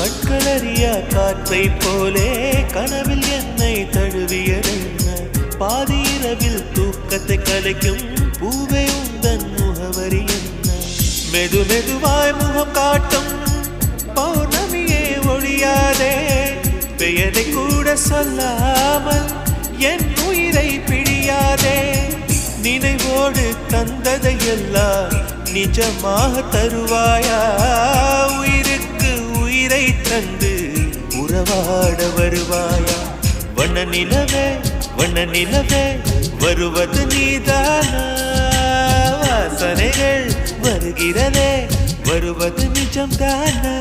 சொற்களறியா காற்றை போலே கனவில் என்னை தழுவியதென்ன பாதி இரவில் தூக்கத்தை கலைக்கும் பூவே உந்தன் முகவரி என்ன மெது மெதுவாய் முகம் காட்டும் பௌர்ணமியே ஒழியாதே. பெயரை கூட சொல்லாமல் என் உயிரை பிடியாதே. நினைவோடு தந்ததையெல்லாம் நிஜமாக தருவாயா? உயிரை தந்து உறவாட வருவாயா? வண்ண நிலவே வண்ண நிலவே வருவது நீதானா? வாசனைகள் வருகிறதே வருவது நிஜம்தானா?